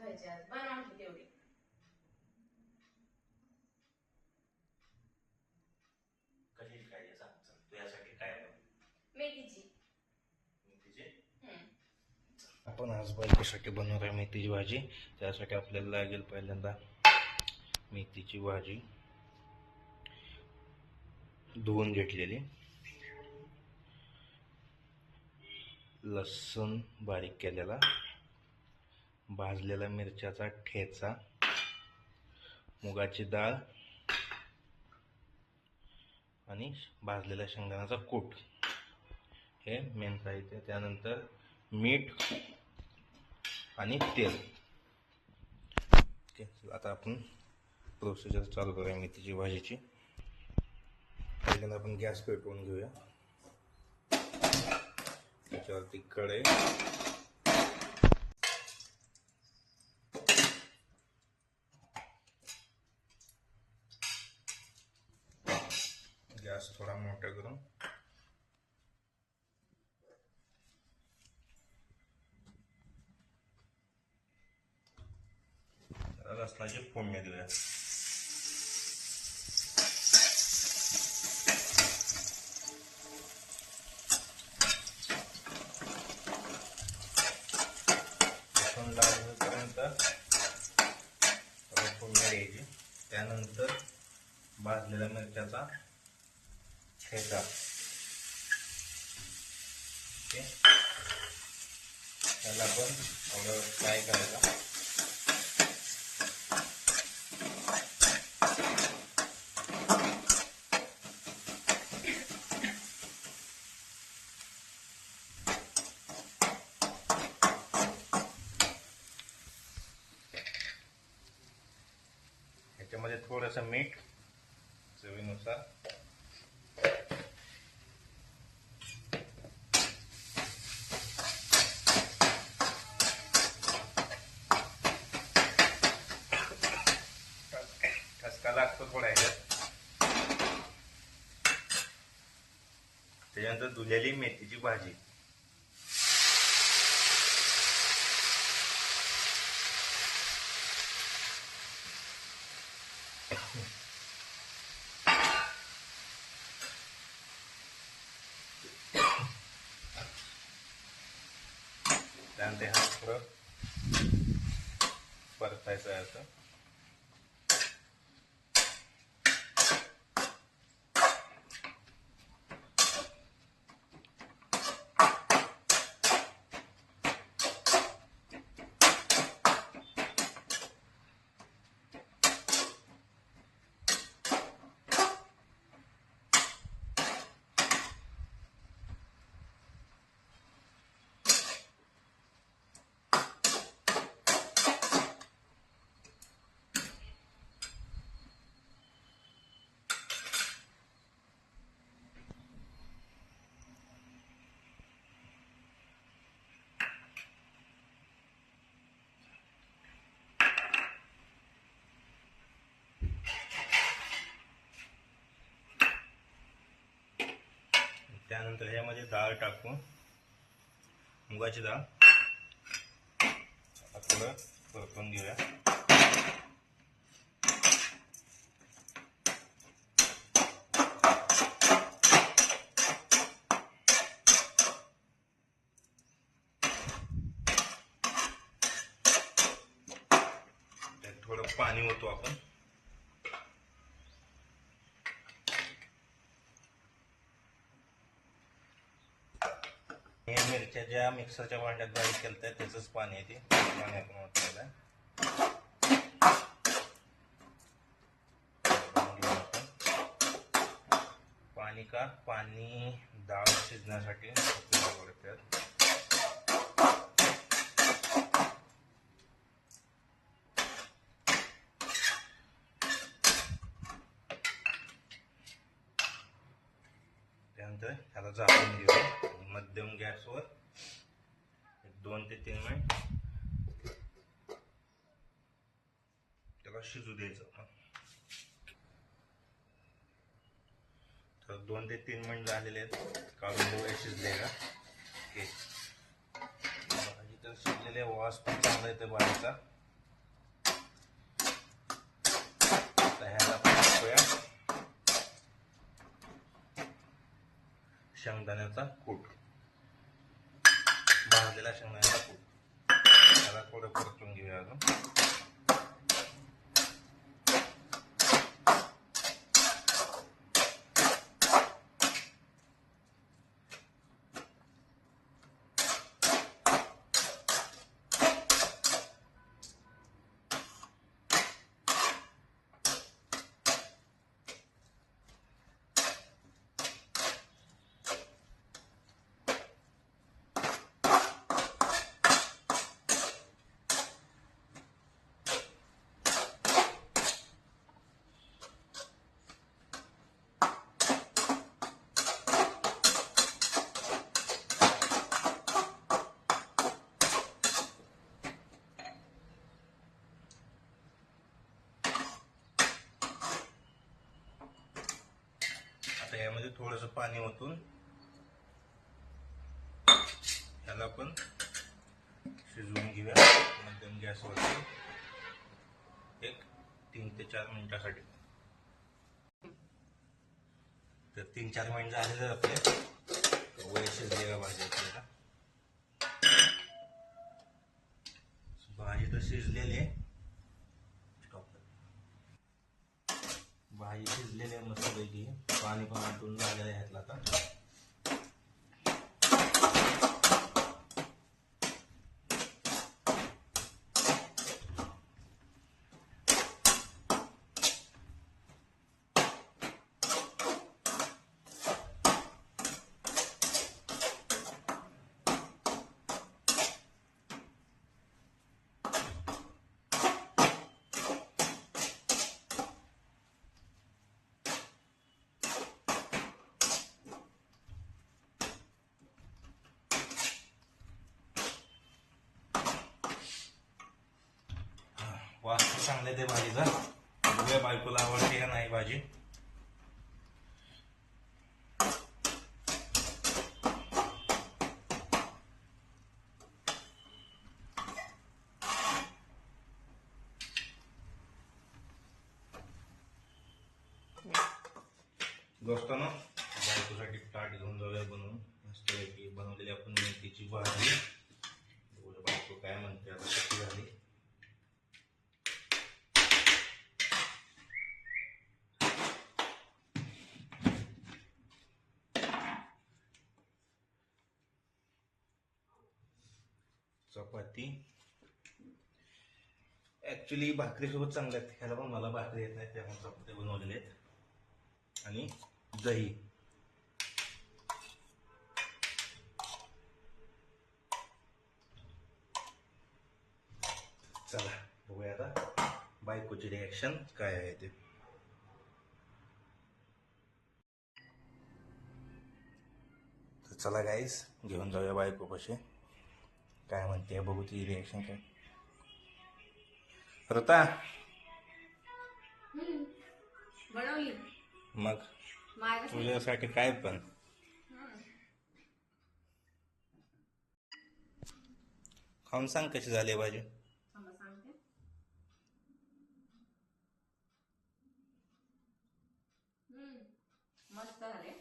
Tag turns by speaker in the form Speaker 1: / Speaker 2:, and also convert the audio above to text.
Speaker 1: खायची आज बनवा की तेवढी.
Speaker 2: कशी काय सांग चल. तुझ्यासाठी काय आहे?
Speaker 1: मेथीची.
Speaker 3: आपण आज बायकोसाठी बनवणार आहे? मेथीची भाजी. त्यासाठी आपल्याला लागेल पहिल्यांदा मेथीची भाजी. धुवून घेतलेली. लसूण बारीक केलेला. भाजलेला मिरच्याचा ठेचा मुगाची डाळ आणि भाजलेल्या शेंगदाण्याचा कूट. हे मेन साहित्य. त्यानंतर मीठ आणि तेल. आता आपण प्रोसिजर चालू करूया मेथीची भाजीची. पहिल्यांदा आपण गॅस पेटवून घेऊया. त्याच्यावरती कढई. गॅस थोडा मोठा करून. त्याला फोडणी देऊया. त्यानंतर भाजलेल्या मिरच्याचा ठेचा. ओके. त्याला आपण थोडं फ्राय करायचा ह्याच्यामध्ये थोडंसं मीठ चवीनुसार ठसका लागतो थोडा ह्याच्यात त्याच्यानंतर धुलेली मेथीची भाजी. त्यानंतर हा थोडं परतायचं आहे असं त्यानंतर ह्यामध्ये डाळ टाकून मुगाची डाळ. थोडं परतून घेऊया. त्यात थोडं पाणी होतो आपण. हे मिरच्या ज्या मिक्सरच्या भांड्यात बारीक केलं त्याचंच पाणी आहे ते. पाणी आपण वाटलेलं आहे पाणी का? पाणी डाळ शिजण्यासाठी त्यानंतर ह्याला झाकून घेऊ. मध्यम गॅसवर दोन ते तीन मिनिट त्याला शिजू द्यायचं. तर दोन ते तीन मिनिट झालेले आहेत. काढून डोळे शिजलेला ओके. तर शिजलेले वास पण चांगला येते बाहेरचा ह्याला पण टाकूया. शेंगदाण्याचा कूट. भाजलेला शेंगदाण्याचा कूट त्याला थोडं परतून घेऊया अजून. आता यामध्ये म्हणजे थोडंसं पाणी ओतून त्याला आपण शिजवून घेऊया. मध्यम गॅसवरती एक तीन ते चार मिनिटासाठी. तर तीन चार मिनिट तर आपले वय शिजलेल्या भाजी आपल्याला. भाजी तर शिजलेली आहे Stop. भाजी शिजलेली आहे मस्तपैकी पाणी पण आटून झालेलं आहे ह्यातलं आता वास चांगले ते भाजीचा बघूया बायकोला आवडते का नाही भाजी. दोस्तांनो बायकोसाठी ताट घेऊन जाऊया बनवून. मस्तपैकी बनवलेली आपण मेथीची भाजी बघूया बायको काय म्हणते आता कशी झाली चपाती. ऍक्च्युली भाकरीसोबत चांगल्या आहेत. खायला पण मला भाकरी येत नाही त्यामुळे चपाती बनवलेले आहेत. आणि दही. चला बघूया आता बायकोची रिॲक्शन काय आहे ते. चला गाईस घेऊन जाऊया बायको काय म्हणते बघू ती रिॲक्शन काय.
Speaker 1: बनवली.
Speaker 3: मग? तुझ्यासाठी काय पण. खाऊन सांग कशी झाली भाजी.
Speaker 1: मस्त झाले.